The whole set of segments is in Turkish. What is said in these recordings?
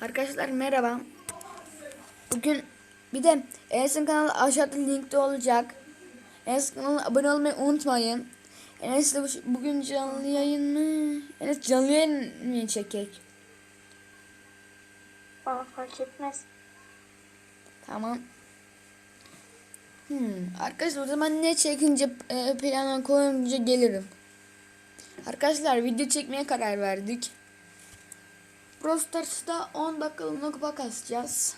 Arkadaşlar merhaba. Bugün bir de Enes'in kanalı aşağıda linkte olacak. Enes kanalına abone olmayı unutmayın. Enes de bu- bugün canlı yayın mı? Enes canlı yayın mı çekecek? Bana fark etmez. Tamam. Hmm. Arkadaşlar o zaman ne çekince e, plana koyunca gelirim. Arkadaşlar video çekmeye karar verdik. Brawl Stars'ta 10 dakikalığına kupa kasacağız.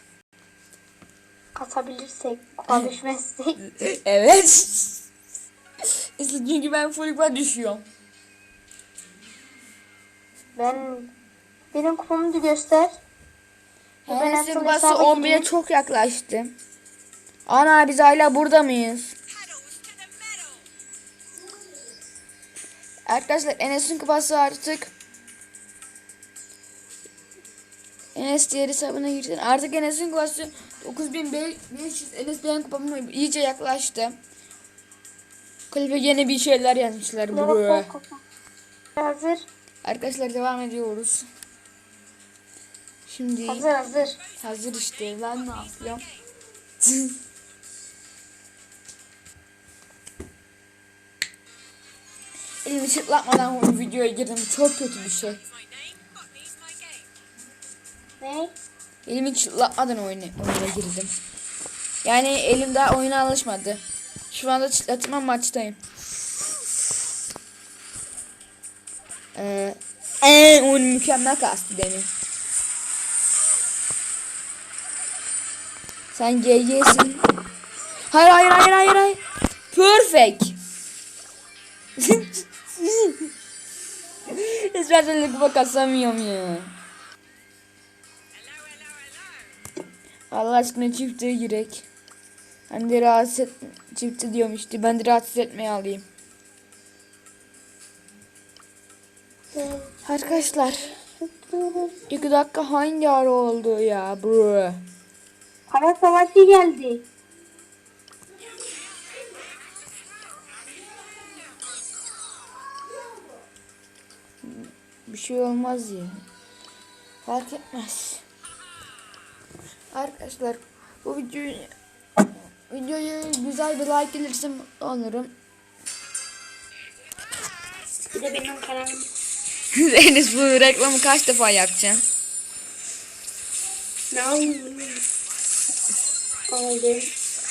Atabilirsek, kupa düşmezsek. evet. İşte çünkü ben full kupa düşüyorum. ben benim kupamı da göster. Asıl kupası hesaba 11'e gireyim. çok yaklaştı. Ana biz hala burada mıyız? Arkadaşlar Enes'in kupası artık Enes diğer hesabına girsin. Artık Enes'in kupası 9500 Enes benim kupama iyice yaklaştı. Kulübe yeni bir şeyler yazmışlar kupa. Hazır, Arkadaşlar devam ediyoruz. Şimdi hazır, hazır. hazır işte ben ne yapıyorum? Elimi çıtlatmadan bu videoya girdim. Çok kötü bir şey. Ne? Elimi çıtlatmadan oyuna, oyuna girdim. Yani elim daha oyuna alışmadı. Şu anda çıtlatma maçtayım. Ee, ee, oyun mükemmel kastı demin. Sen GG'sin. Hayır hayır hayır hayır hayır. Perfect. Resmen de kupa kasamıyorum ya. Allah aşkına çifte girek. Ben de rahatsız et, çifte diyorum işte. Ben de rahatsız etmeye alayım. Arkadaşlar. iki dakika hangi ara oldu ya bro? Para savaşı geldi. Bir şey olmaz ya. Fark etmez. Arkadaşlar bu videoyu videoyu güzel bir like gelirse olurum. Bir de benim kanalım. Enes bu reklamı kaç defa yapacaksın? Ne? Aldım.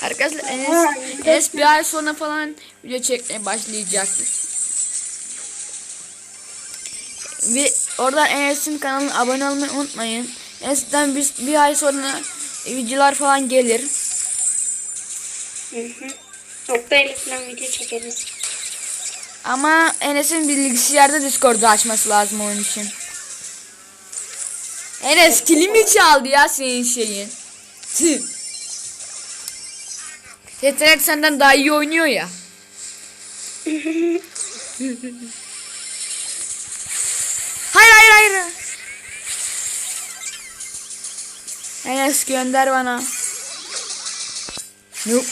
Arkadaşlar Enes, Enes bir ay sonra falan video çekmeye başlayacak. Ve oradan Enes'in kanalına abone olmayı unutmayın. Enes'ten bir, bir ay sonra videolar falan gelir. Hı hı. Nokta falan video çekeriz. Ama Enes'in bilgisayarda Discord'u açması lazım onun için. Enes kilimi çaldı ya senin şeyin. Tüh. Yetenek senden daha iyi oynuyor ya. hayır hayır hayır. Enes gönder bana. Nope.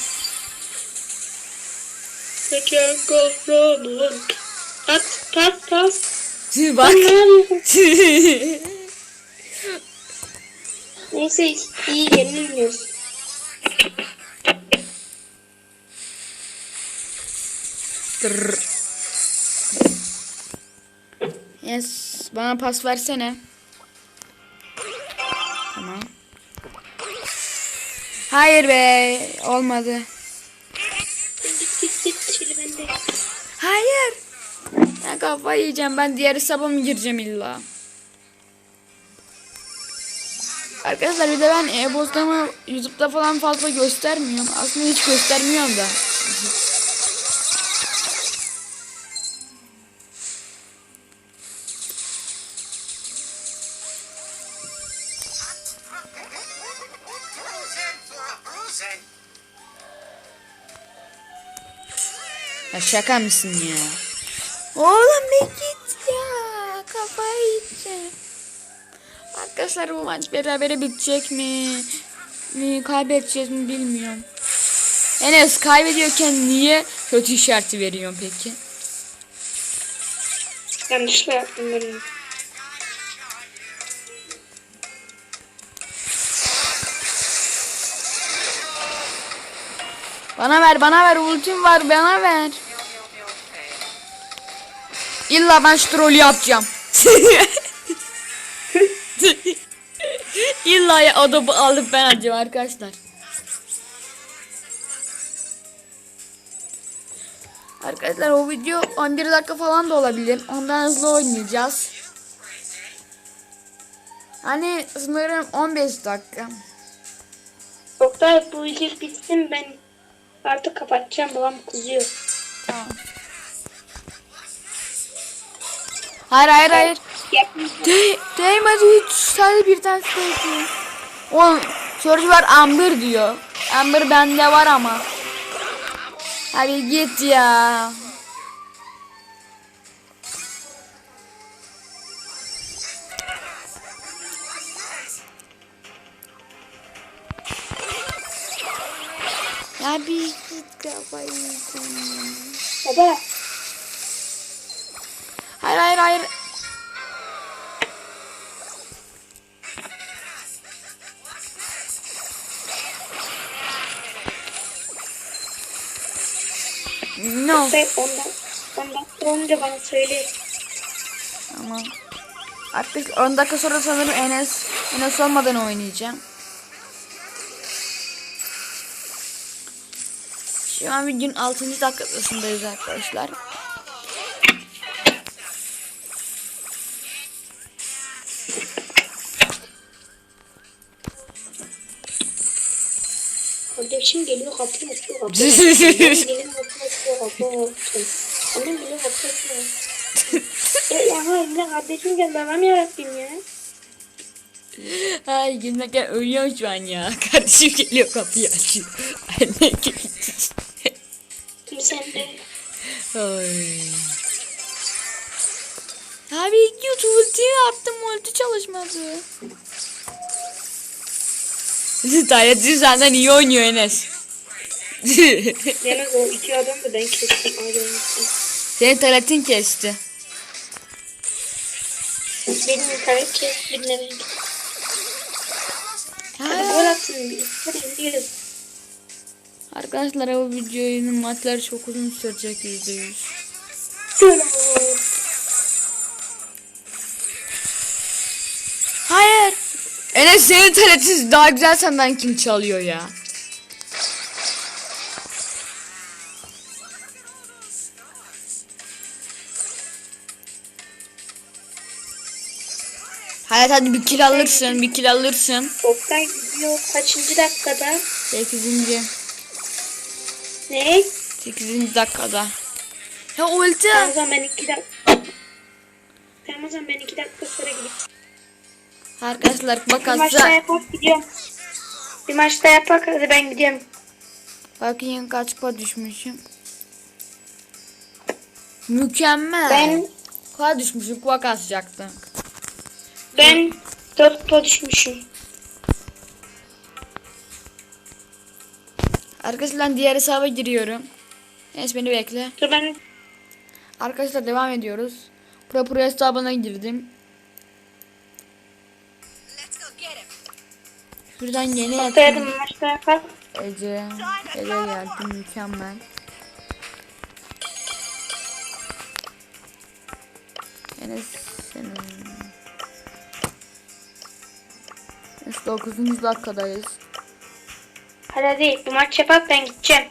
Geçen kahraman. At, at, at. Tüh, Bak. Neyse iyi yenilmiyoruz. Yes, bana pas versene. Hayır be, olmadı. Hayır. Ya kafayı yiyeceğim ben diğer hesaba mı gireceğim illa? Arkadaşlar bir de ben e-postamı YouTube'da falan fazla göstermiyorum. Aslında hiç göstermiyorum da. Ya şaka mısın ya? Oğlum bir git ya. Kafayı yiyeceğim. Arkadaşlar bu maç berabere bitecek mi? mi kaybedeceğiz mi bilmiyorum. Enes kaybediyorken niye kötü işareti veriyorsun peki? Yanlışla yaptım ben Bana ver bana ver ultim var bana ver. İlla ben şu trolü yapacağım. İlla ya adamı alıp ben atacağım arkadaşlar. Arkadaşlar o video 11 dakika falan da olabilir. Ondan hızlı oynayacağız. Hani sınırım 15 dakika. Oktay bu video bitsin ben artık kapatacağım. Babam kızıyor. Tamam. Hayır hayır hayır. De değmedi hiç. Sadece bir tanesi. Oğlum sorucu var Amber diyor. Amber bende var ama. Hadi git ya. Ya bir git kafayı. Baba Hayır hayır hayır. No. Oktay ondan, ondan sonra bana söyle. Tamam. Artık 10 dakika sonra sanırım Enes Enes olmadan oynayacağım. Şu an videonun 6. dakikasındayız arkadaşlar. Kardeşim geliyor kapıyı açıyor kapıyı. Geliyor kapıyı açıyor kapıyı. Annem geliyor kapıyı açıyor. ya, ya ne kardeşim Allah'ım yarabbim ya. Ay gülmekten ölüyorum şu an ya. Kardeşim geliyor kapıyı açıyor. Anne geliyor. Şimdi sen de Ay. Abi YouTube ultiyi attım ulti çalışmadı. Tayyatçı senden iyi oynuyor Enes. Yalnız o iki adam da ben kestim. Senin taletin kesti. Benim internet kes birine ben Hadi gol atsın. Hadi izliyoruz. Arkadaşlar bu videonun maçları çok uzun sürecek %100. Şöyle. Hayır. Enes senin taletin daha güzel senden kim çalıyor ya? Hayat hadi bir kill alırsın, bir kill alırsın. Oktay gidiyor kaçıncı dakikada? 8. Ne? 8. dakikada. Ya ulti. Tamam o zaman ben iki dakika. Tamam o zaman ben iki dakika sonra gideyim. Arkadaşlar Bir maçta yapak gidiyorum. Bir maçta yapak hadi ben gidiyorum. Bakayım kaç kupa düşmüşüm. Mükemmel. Ben Kupa düşmüşüm, kupa kasacaktım. ben dört kupa düşmüşüm. Arkadaşlar diğer hesaba giriyorum. Enes beni bekle. Dur ben Arkadaşlar devam ediyoruz. Pro Pro hesabına girdim. Şuradan yeni yapak. Ece. Ece geldi mükemmel. Enes senin. Enes 9. dakikadayız. Hadi hadi bir maç yapak ben gideceğim.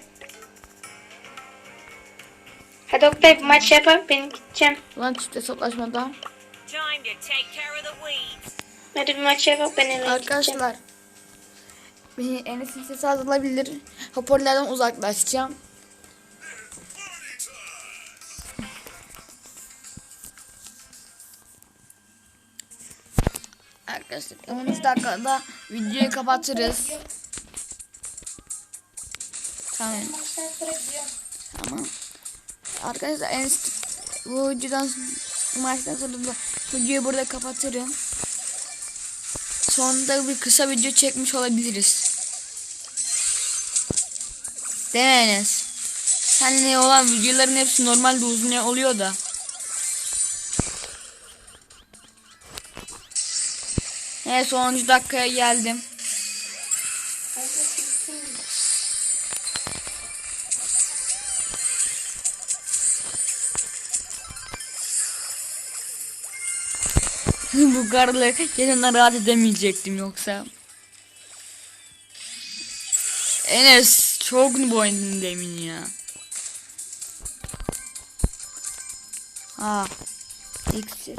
Hadi Oktay bir maç yapak ben gideceğim. Ulan çift hesaplaşmada. Time to take care of the weeds. Hadi bir maç yapak ben eve gideceğim. Arkadaşlar. Beni Enes'in sesi azalabilir. Hoparlörden uzaklaşacağım. Arkadaşlar 10 dakikada videoyu kapatırız. Tamam. Tamam. Arkadaşlar Enes bu videodan maçtan sonra da videoyu burada kapatırım. Sonunda bir kısa video çekmiş olabiliriz. Enes? Seninle olan videoların hepsi normalde uzun oluyor da. Evet 10. dakikaya geldim. Bu karla yanından rahat edemeyecektim yoksa. Enes çok mu oynadın demin ya? Ha. İksir.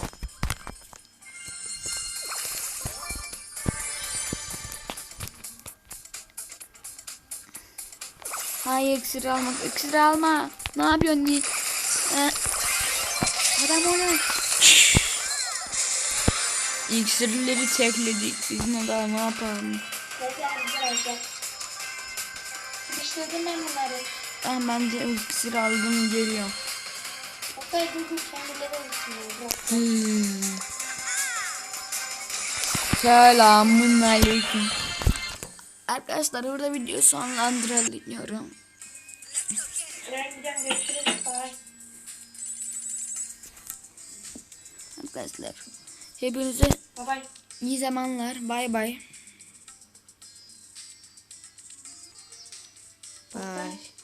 Hayır iksir alma. İksir alma. Ne yapıyorsun? Ee, adam onu. İksirleri çekledik. Biz ne daha ne yapalım? Sıkıştırdım ben bunları. Ben bence iksir aldım geliyorum. Oktay dur kendileri. Hmm. Selamun aleyküm. Arkadaşlar burada video sonlandırıyorum. Arkadaşlar hepinize Bye bye. iyi zamanlar. Bay bay. Bye.